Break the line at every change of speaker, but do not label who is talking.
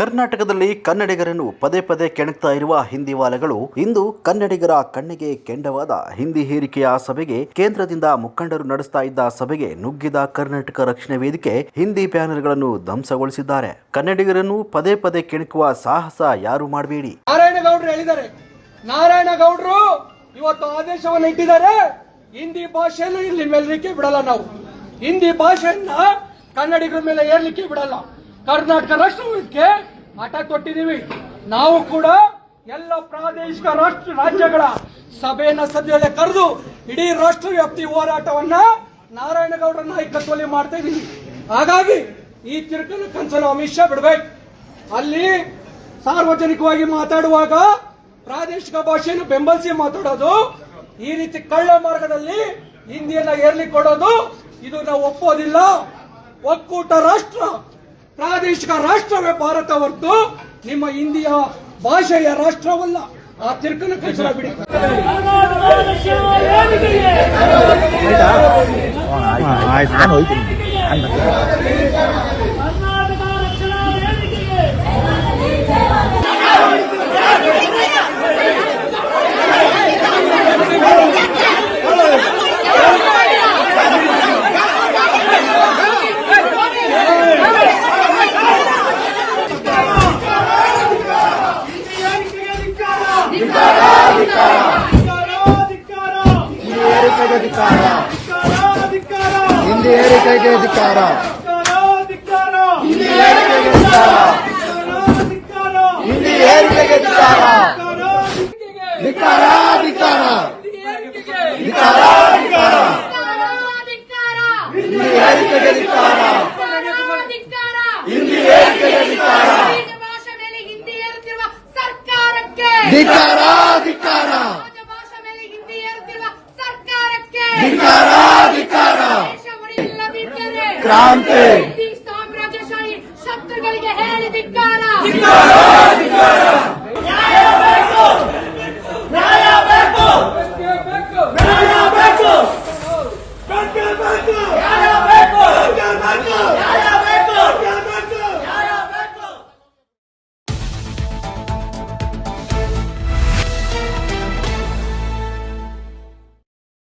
ಕರ್ನಾಟಕದಲ್ಲಿ ಕನ್ನಡಿಗರನ್ನು ಪದೇ ಪದೇ ಕೆಣಕ್ತಾ ಇರುವ ಹಿಂದಿವಾಲಗಳು ಇಂದು ಕನ್ನಡಿಗರ ಕಣ್ಣಿಗೆ ಕೆಂಡವಾದ ಹಿಂದಿ ಹೇರಿಕೆಯ ಸಭೆಗೆ ಕೇಂದ್ರದಿಂದ ಮುಖಂಡರು ನಡೆಸ್ತಾ ಇದ್ದ ಸಭೆಗೆ ನುಗ್ಗಿದ ಕರ್ನಾಟಕ ರಕ್ಷಣೆ ವೇದಿಕೆ ಹಿಂದಿ ಬ್ಯಾನರ್ಗಳನ್ನು ಧ್ವಂಸಗೊಳಿಸಿದ್ದಾರೆ. ಕನ್ನಡಿಗರನ್ನು ಪದೇ ಪದೇ ಕೆಣಕುವ ಸಾಹಸ ಯಾರು ಮಾಡಬೇಡಿ.
ನಾರಾಯಣಗೌಡರು ಹೇಳಿದ್ದಾರೆ. ಇವತ್ತು ಆದೇಶವನ್ನು ಇಟ್ಟಿದ್ದಾರೆ. ಹಿಂದಿ ಭಾಷೆಯನ್ನು ಇಲ್ಲಿ ಬಿಡಲ್ಲ ನಾವು. ಹಿಂದಿ ಭಾಷೆಯನ್ನ ಕನ್ನಡಿಗರ ಮೇಲೆ ಏರ್ಲಿಕ್ಕೆ ಬಿಡಲ್ಲ. ಕರ್ನಾಟಕ ರಾಷ್ಟ್ರಕ್ಕೆ ಹಠ ಕೊಟ್ಟಿದ್ದೀವಿ ನಾವು ಕೂಡ ಎಲ್ಲ ಪ್ರಾದೇಶಿಕ ರಾಷ್ಟ್ರ ರಾಜ್ಯಗಳ ಸಭೆಯನ್ನ ಸದ್ಯದಲ್ಲೇ ಕರೆದು ಇಡೀ ರಾಷ್ಟ್ರ ವ್ಯಾಪ್ತಿ ಹೋರಾಟವನ್ನ ನಾರಾಯಣಗೌಡರ ನಾಯಕತ್ವದಲ್ಲಿ ಮಾಡ್ತಾ ಇದ್ದೀವಿ. ಹಾಗಾಗಿ ಈ ತಿರುಕನ್ನು ಕನ್ಸಲು ಅಮಿತ್ ಶಾ ಬಿಡ್ಬೇಕು. ಅಲ್ಲಿ ಸಾರ್ವಜನಿಕವಾಗಿ ಮಾತಾಡುವಾಗ ಪ್ರಾದೇಶಿಕ ಭಾಷೆಯನ್ನು ಬೆಂಬಲಿಸಿ ಮಾತಾಡೋದು, ಈ ರೀತಿ ಕಳ್ಳ ಮಾರ್ಗದಲ್ಲಿ ಹಿಂದಿಯನ್ನ ಏರ್ಲಿಕ್ಕೆ ಕೊಡೋದು, ಇದು ನಾವು ಒಪ್ಪೋದಿಲ್ಲ. ಒಕ್ಕೂಟ ರಾಷ್ಟ್ರ ಪ್ರಾದೇಶಿಕ ರಾಷ್ಟ್ರವೇ ಭಾರತ ಹೊರತು ನಿಮ್ಮ ಹಿಂದಿಯ ಭಾಷೆಯ ರಾಷ್ಟ್ರವಲ್ಲ. ಆ ತಿರ್ಕನ ಕಚರ ಬಿಡಿ.
ಆಯ್ತು? ಹಿಂದಿ ಏರಿಕೆಗೆ ಧಿಕ್ಕಾರ ಹಿಂದಿ ಏರಿಕೆಗೆ ಧಿಕ್ಕಾರ ಹಿಂದಿ ಏರಿಕೆಗೆ ಧಿಕ್ಕಾರ ಧಿಕ್ಕಾರ ಧಿಕ್ಕಾರ ಧಿಕ್ಕಾರ ಧಿಕ್ಕಾರ ಹಿಂದಿ ಏರಿಕೆಗೆ ಧಿಕ್ಕಾರ ಹಿಂದಿ ಏರಿಕೆಗೆ ಧಿಕ್ಕಾರ
ಸರ್ಕಾರಕ್ಕೆ.
ಧಿಕ್ಕಾರ ಧಿಕ್ಕಾರ
ಕ್ರಾಂತಿ. ಸಾಮ್ರಾಜ್ಯಶಾಹಿ ಶತ್ರುಗಳಿಗೆ ಹೇಳಿ
ಧಿಕ್ಕಾರ. ಬೇಕು.